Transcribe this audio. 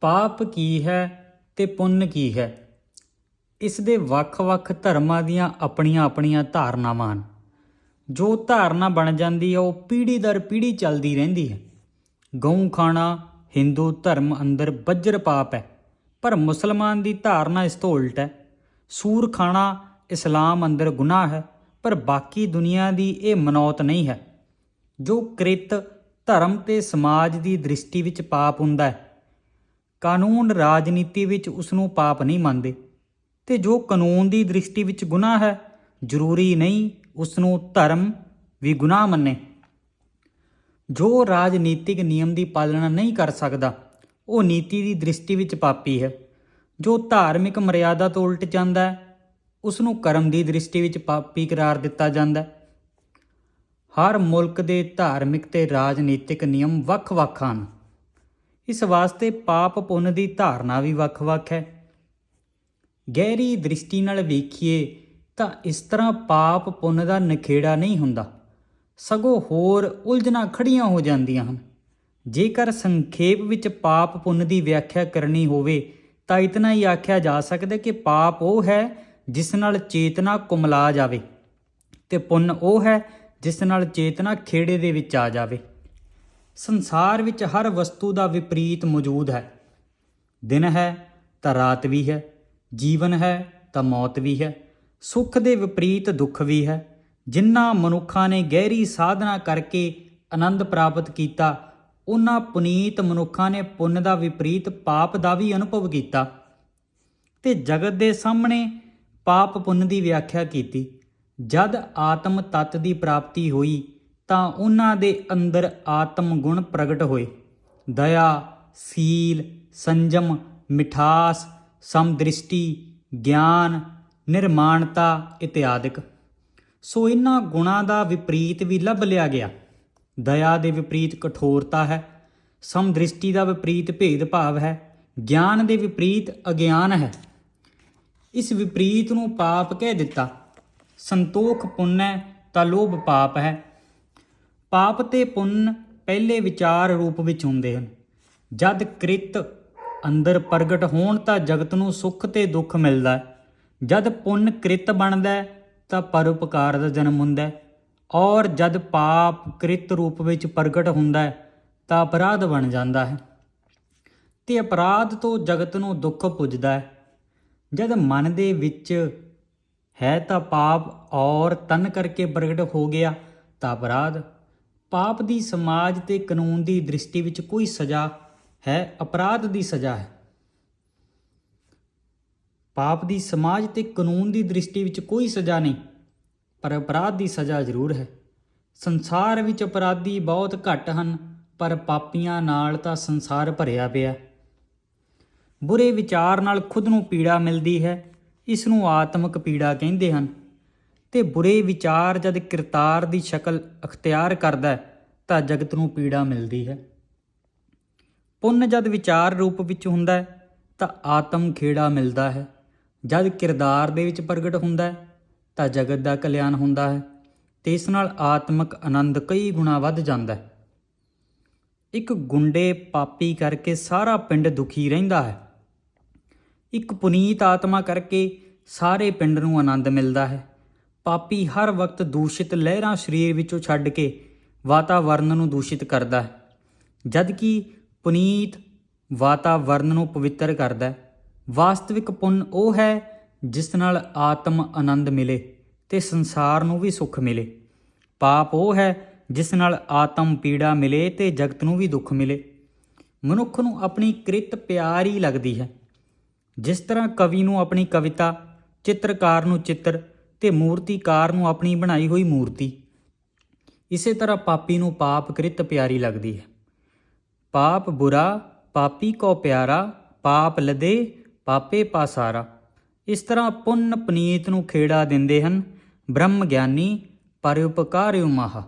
ਪਾਪ ਕੀ ਹੈ ਤੇ ਪੁੰਨ ਕੀ ਹੈ? ਇਸ ਦੇ ਵੱਖ-ਵੱਖ ਧਰਮਾਂ ਦੀਆਂ ਆਪਣੀਆਂ-ਆਪਣੀਆਂ ਧਾਰਨਾਵਾਂ ਹਨ। ਜੋ ਧਾਰਨਾ ਬਣ ਜਾਂਦੀ ਹੈ, ਉਹ ਪੀੜ੍ਹੀ ਦਰ ਪੀੜ੍ਹੀ ਚੱਲਦੀ ਰਹਿੰਦੀ ਹੈ। ਗਊ ਖਾਣਾ ਹਿੰਦੂ ਧਰਮ ਅੰਦਰ ਬੱਜਰ ਪਾਪ ਹੈ, ਪਰ ਮੁਸਲਮਾਨ ਦੀ ਧਾਰਨਾ ਇਸ ਤੋਂ ਉਲਟ ਹੈ। ਸੂਰ ਖਾਣਾ ਇਸਲਾਮ ਅੰਦਰ ਗੁਨਾਹ ਹੈ, ਪਰ ਬਾਕੀ ਦੁਨੀਆ ਦੀ ਇਹ ਮਨੌਤ ਨਹੀਂ ਹੈ। ਜੋ ਕ੍ਰਿਤ ਧਰਮ ਤੇ ਸਮਾਜ ਦੀ ਦ੍ਰਿਸ਼ਟੀ ਵਿੱਚ ਪਾਪ ਹੁੰਦਾ ਹੈ ਕਾਨੂੰਨ ਰਾਜਨੀਤੀ ਵਿੱਚ ਉਸ ਨੂੰ ਪਾਪ ਨਹੀਂ ਮੰਨਦੇ। ਤੇ ਜੋ ਕਾਨੂੰਨ ਦੀ ਦ੍ਰਿਸ਼ਟੀ ਵਿੱਚ ਗੁਨਾਹ ਹੈ, ਜ਼ਰੂਰੀ ਨਹੀਂ ਉਸ ਨੂੰ ਧਰਮ ਵੀ ਗੁਨਾਹ ਮੰਨੇ। ਜੋ ਰਾਜਨੀਤਿਕ ਨਿਯਮ ਦੀ ਪਾਲਣਾ ਨਹੀਂ ਕਰ ਸਕਦਾ, ਉਹ ਨੀਤੀ ਦੀ ਦ੍ਰਿਸ਼ਟੀ ਵਿੱਚ ਪਾਪੀ ਹੈ। ਜੋ ਧਾਰਮਿਕ ਮਰਿਆਦਾ ਤੋਂ ਉਲਟ ਜਾਂਦਾ ਹੈ ਉਸ ਨੂੰ ਕਰਮ ਦੀ ਦ੍ਰਿਸ਼ਟੀ ਵਿੱਚ ਪਾਪੀ ਕਰਾਰ ਦਿੱਤਾ ਜਾਂਦਾ ਹੈ। ਹਰ ਮੁਲਕ ਦੇ ਧਾਰਮਿਕ ਤੇ ਰਾਜਨੀਤਿਕ ਨਿਯਮ ਵੱਖ-ਵੱਖ ਹਨ। ਇਸ ਵਾਸਤੇ ਪਾਪ ਪੁੰਨ ਦੀ ਧਾਰਨਾ ਵੀ ਵੱਖ-ਵੱਖ ਹੈ। ਗਹਿਰੀ ਦ੍ਰਿਸ਼ਟੀ ਨਾਲ ਵੇਖੀਏ ਤਾਂ ਇਸ ਤਰ੍ਹਾਂ ਪਾਪ ਪੁੰਨ ਦਾ ਨਖੇੜਾ ਨਹੀਂ ਹੁੰਦਾ। ਸਗੋਂ ਹੋਰ ਉਲਝਣਾ ਖੜੀਆਂ ਹੋ ਜਾਂਦੀਆਂ ਹਨ। ਜੇਕਰ ਸੰਖੇਪ ਵਿੱਚ ਪਾਪ ਪੁੰਨ ਦੀ ਵਿਆਖਿਆ ਕਰਨੀ ਹੋਵੇ, ਤਾਂ ਇਤਨਾ ਹੀ ਆਖਿਆ ਜਾ ਸਕਦਾ ਕਿ ਪਾਪ ਉਹ ਹੈ ਜਿਸ ਨਾਲ ਚੇਤਨਾ ਕੁਮਲਾ ਜਾਵੇ ਤੇ ਪੁੰਨ ਉਹ ਹੈ ਜਿਸ ਨਾਲ ਚੇਤਨਾ ਖੇੜੇ ਦੇ ਵਿੱਚ ਆ ਜਾਵੇ। ਸੰਸਾਰ ਵਿੱਚ ਹਰ ਵਸਤੂ ਦਾ ਵਿਪਰੀਤ ਮੌਜੂਦ ਹੈ। ਦਿਨ ਹੈ ਤਾਂ ਰਾਤ ਵੀ ਹੈ, ਜੀਵਨ ਹੈ ਤਾਂ ਮੌਤ ਵੀ ਹੈ, ਸੁੱਖ ਦੇ ਵਿਪਰੀਤ ਦੁੱਖ ਵੀ ਹੈ। ਜਿਨ੍ਹਾਂ ਮਨੁੱਖਾਂ ਨੇ ਗਹਿਰੀ ਸਾਧਨਾ ਕਰਕੇ ਆਨੰਦ ਪ੍ਰਾਪਤ ਕੀਤਾ ਉਹਨਾਂ ਪੁਨੀਤ ਮਨੁੱਖਾਂ ਨੇ ਪੁੰਨ ਦਾ ਵਿਪਰੀਤ ਪਾਪ ਦਾ ਵੀ ਅਨੁਭਵ ਕੀਤਾ। ਤੇ ਜਗਤ ਦੇ ਸਾਹਮਣੇ ਪਾਪ ਪੁੰਨ ਦੀ ਵਿਆਖਿਆ ਕੀਤੀ। ਜਦ ਆਤਮ ਤਤ ਦੀ ਪ੍ਰਾਪਤੀ ਹੋਈ ਤਾਂ ਉਹਨਾਂ ਦੇ ਅੰਦਰ ਆਤਮ ਗੁਣ ਪ੍ਰਗਟ ਹੋਏ। ਦਇਆ, ਸੀਲ, ਸੰਜਮ, ਮਿਠਾਸ, ਸਮਦ੍ਰਿਸ਼ਟੀ, ਗਿਆਨ, ਨਿਰਮਾਣਤਾ ਇਤਿਆਦਿਕ। ਸੋ ਇਹਨਾਂ ਗੁਣਾਂ ਦਾ ਵਿਪਰੀਤ ਵੀ ਲੱਭ ਲਿਆ ਗਿਆ। ਦਇਆ ਦੇ ਵਿਪਰੀਤ ਕਠੋਰਤਾ ਹੈ, ਸਮਦ੍ਰਿਸ਼ਟੀ ਦਾ ਵਿਪਰੀਤ ਭੇਦਭਾਵ ਹੈ, ਗਿਆਨ ਦੇ ਵਿਪਰੀਤ ਅਗਿਆਨ ਹੈ। ਇਸ ਵਿਪਰੀਤ ਨੂੰ ਪਾਪ ਕਹਿ ਦਿੱਤਾ। ਸੰਤੋਖ ਪੁੰਨ ਹੈ ਤਾਂ ਲੋਭ ਪਾਪ ਹੈ। ਪਾਪ ਤੇ ਪੁੰਨ ਪਹਿਲੇ ਵਿਚਾਰ ਰੂਪ ਵਿੱਚ ਹੁੰਦੇ ਹਨ। ਜਦ ਕ੍ਰਿਤ ਅੰਦਰ ਪ੍ਰਗਟ ਹੋਣ ਤਾਂ ਜਗਤ ਨੂੰ ਸੁੱਖ ਤੇ ਦੁੱਖ ਮਿਲਦਾ ਹੈ। ਜਦ ਪੁੰਨ ਕ੍ਰਿਤ ਬਣਦਾ ਹੈ ਤਾਂ ਪਰਉਪਕਾਰ ਦਾ ਜਨਮ ਹੁੰਦਾ ਹੈ। ਔਰ ਜਦ ਪਾਪ ਕ੍ਰਿਤ ਰੂਪ ਵਿੱਚ ਪ੍ਰਗਟ ਹੁੰਦਾ ਹੈ ਤਾਂ ਅਪਰਾਧ ਬਣ ਜਾਂਦਾ ਹੈ। ਤੇ ਅਪਰਾਧ ਤੋਂ ਜਗਤ ਨੂੰ ਦੁੱਖ ਪੁੱਜਦਾ ਹੈ। ਜਦ ਮਨ ਦੇ ਵਿੱਚ ਹੈ ਤਾਂ ਪਾਪ ਔਰ ਤਨ ਕਰਕੇ ਪ੍ਰਗਟ ਹੋ ਗਿਆ ਤਾਂ ਅਪਰਾਧ ਪਾਪ ਦੀ ਸਮਾਜ ਤੇ ਕਾਨੂੰਨ ਦੀ ਦ੍ਰਿਸ਼ਟੀ ਵਿੱਚ ਕੋਈ ਸਜ਼ਾ ਹੈ, ਅਪਰਾਧ ਦੀ ਸਜ਼ਾ ਹੈ। ਪਾਪ ਦੀ ਸਮਾਜ ਤੇ ਕਾਨੂੰਨ ਦੀ ਦ੍ਰਿਸ਼ਟੀ ਵਿੱਚ ਕੋਈ ਸਜ਼ਾ ਨਹੀਂ, ਪਰ ਅਪਰਾਧ ਦੀ ਸਜ਼ਾ ਜ਼ਰੂਰ ਹੈ। ਸੰਸਾਰ ਵਿੱਚ ਅਪਰਾਧੀ ਬਹੁਤ ਘੱਟ ਹਨ, ਪਰ ਪਾਪੀਆਂ ਨਾਲ ਤਾਂ ਸੰਸਾਰ ਭਰਿਆ ਪਿਆ। ਬੁਰੇ ਵਿਚਾਰ ਨਾਲ ਖੁਦ ਨੂੰ ਪੀੜਾ ਮਿਲਦੀ ਹੈ, ਇਸ ਨੂੰ ਆਤਮਿਕ ਪੀੜਾ ਕਹਿੰਦੇ ਹਨ। ਤੇ ਬੁਰੇ ਵਿਚਾਰ ਜਦ ਕਿਰਤਾਰ ਦੀ ਸ਼ਕਲ ਅਖਤਿਆਰ ਕਰਦਾ ਹੈ, ਤਾਂ ਜਗਤ ਨੂੰ ਪੀੜਾ ਮਿਲਦੀ ਹੈ। ਪੁੰਨ ਜਦ ਵਿਚਾਰ ਰੂਪ ਵਿੱਚ ਹੁੰਦਾ ਹੈ, ਤਾਂ ਆਤਮ ਖੇੜਾ ਮਿਲਦਾ ਹੈ। ਜਦ ਕਿਰਦਾਰ ਦੇ ਵਿੱਚ ਪ੍ਰਗਟ ਹੁੰਦਾ ਹੈ, ਤਾਂ ਜਗਤ ਦਾ ਕਲਿਆਣ ਹੁੰਦਾ ਹੈ, ਤੇ ਇਸ ਨਾਲ ਆਤਮਿਕ ਆਨੰਦ ਕਈ ਗੁਣਾ ਵੱਧ ਜਾਂਦਾ ਹੈ। ਇੱਕ ਗੁੰਡੇ ਪਾਪੀ ਕਰਕੇ ਸਾਰਾ ਪਿੰਡ ਦੁਖੀ ਰਹਿੰਦਾ ਹੈ। ਇੱਕ ਪੁਨੀਤ ਆਤਮਾ ਕਰਕੇ ਸਾਰੇ ਪਿੰਡ ਨੂੰ ਆਨੰਦ ਮਿਲਦਾ ਹੈ। ਪਾਪੀ ਹਰ ਵਕਤ ਦੂਸ਼ਿਤ ਲਹਿਰਾਂ ਸਰੀਰ ਵਿੱਚੋਂ ਛੱਡ ਕੇ ਵਾਤਾਵਰਨ ਨੂੰ ਦੂਸ਼ਿਤ ਕਰਦਾ ਹੈ। ਜਦ ਕਿ ਪੁਨੀਤ ਵਾਤਾਵਰਨ ਨੂੰ ਪਵਿੱਤਰ ਕਰਦਾ ਹੈ, ਵਾਸਤਵਿਕ ਪੁੰਨ ਉਹ ਹੈ ਜਿਸ ਨਾਲ ਆਤਮ ਆਨੰਦ ਮਿਲੇ ਤੇ ਸੰਸਾਰ ਨੂੰ ਵੀ ਸੁੱਖ ਮਿਲੇ। ਪਾਪ ਉਹ ਹੈ ਜਿਸ ਨਾਲ ਆਤਮ ਪੀੜਾ ਮਿਲੇ ਤੇ ਜਗਤ ਨੂੰ ਵੀ ਦੁੱਖ ਮਿਲੇ। ਮਨੁੱਖ ਨੂੰ ਆਪਣੀ ਕ੍ਰਿਤ ਪਿਆਰੀ ਲੱਗਦੀ ਹੈ। ਜਿਸ ਤਰ੍ਹਾਂ ਕਵੀ ਨੂੰ ਆਪਣੀ ਕਵਿਤਾ ਚਿੱਤਰਕਾਰ ਨੂੰ ਚਿੱਤਰ ਤੇ ਮੂਰਤੀਕਾਰ ਨੂੰ ਆਪਣੀ ਬਣਾਈ ਹੋਈ ਮੂਰਤੀ। ਇਸੇ ਤਰ੍ਹਾਂ ਪਾਪੀ ਨੂੰ ਪਾਪ ਕ੍ਰਿਤ ਪਿਆਰੀ ਲੱਗਦੀ ਹੈ। ਪਾਪ ਬੁਰਾ, ਪਾਪੀ ਕੋ ਪਿਆਰਾ, ਪਾਪ ਲਦੇ, ਪਾਪੇ ਪਾਸਾਰਾ ਇਸ ਤਰ੍ਹਾਂ ਪੁੰਨ ਪਨੀਤ ਨੂੰ ਖੇੜਾ ਦਿੰਦੇ ਹਨ ਬ੍ਰਹਮ ਗਿਆਨੀ ਪਰਉਪਕਾਰਿਉ ਮਹਾ।